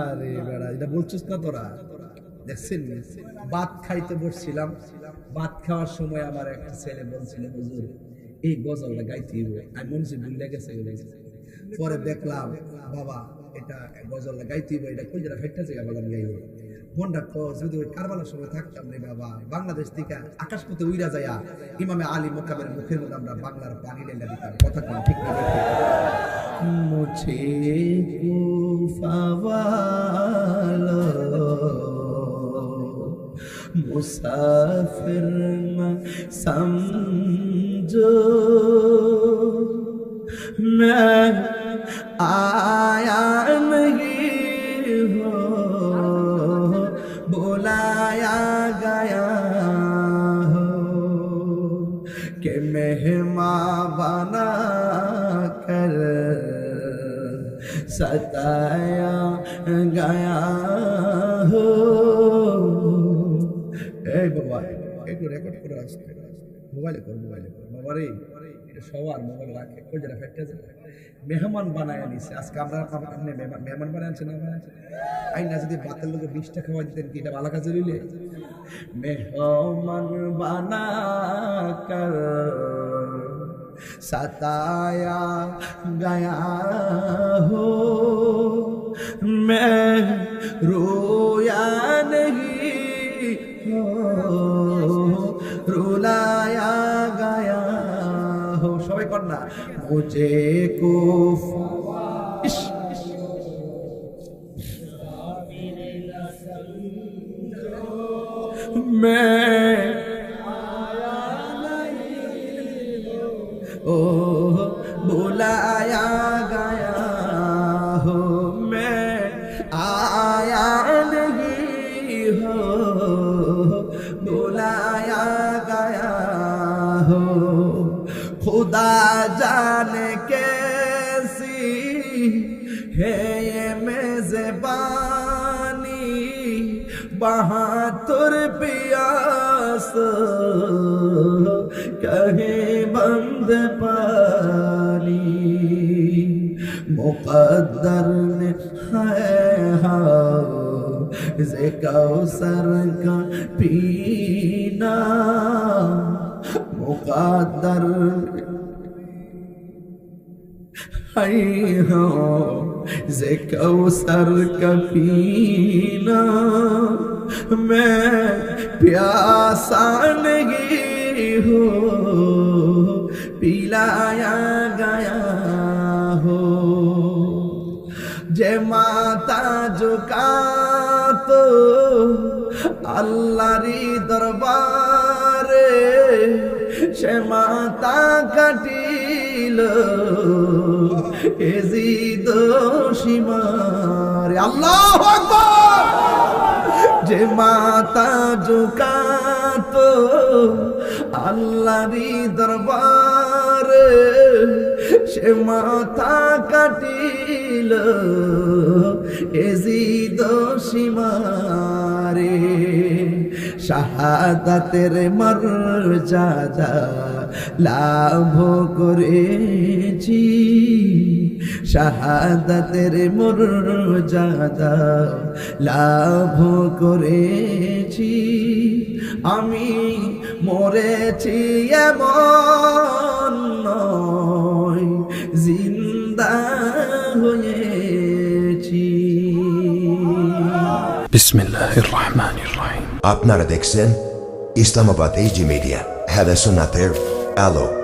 আরে বেড়া, এটা বলছিস না তোরা? দেখছেন? ভাত খাইতে বসছিলাম। ভাত খাওয়ার সময় আমার একটা ছেলে বলছিল, হুজুর, এই গজলটা গাইতে আমি ভুলে গেছে পরে দেখলাম, বাবা, এটা গজলটা গাইতে এটা কই যেটা ফেটটা জায়গা বললাম, গাইবে। মনটা কস যদি ওই কারবালার সময় থাকতাম রে বাবা, বাংলাদেশ থেকে আকাশ পথে উইরা যায় ইমামে আলী মোকামের মুখের মধ্যে আমরা বাংলার পানি লেলা দিতাম। কথা কোন ঠিক না? মুছে মুসাফির মা মা আ बना कर सताया गया हो এই বাবা একটু রেকর্ড করে আসতে মোবাইলে কর মোবাইলে কর বাবা রে এটা সবার মোবাইল রাখে কই যারা ফেটে যায় মেহমান বানায় নিছে আজকে আমরা আপনি মেহমান মেহমান বানায় আনছেন না বানায় আনছেন? আই না যদি বাতের লোকে বিশটা খাওয়া দিতেন কি এটা ভালো কাজে লইলে মেহমান বানা কর सताया गया हो मैं रोया नहीं हो रुलाया गया हो सबई करना मुझे को मैं बुलाया गया हो, मैं आया नहीं हो, बुलाया, गया हो। खुदा जाने कैसी है ये मेजबानी बहातुर पियास कहीं बंद पानी मुकद्दर ने है हाँ कौसर का पीना। मुकद्दर है हो से कौसर का पीना। मैं प्यासा नहीं हो, पिलाया যে মাতা ঝুকা তো আল্লাহরি দরবারে, সে মাতা কাটিল। এজিদ সীমারে আল্লাহ যে মাতা ঝুকাত আল্লাহরি দরবার সে মাথা কাটিল এজি সীমারে শাহাদাতের মর্যাদা লাভ করেছি। শাহাদাতের মর্যাদা লাভ করেছি। আমি মরেছি এমন জিন্দা হয়েছি। বিসমিল্লাহির রহমানির রহিম আপনারা দেখছেন ইসলামাবাদ এইচডি মিডিয়া হ্যাদাসুনাতের আলো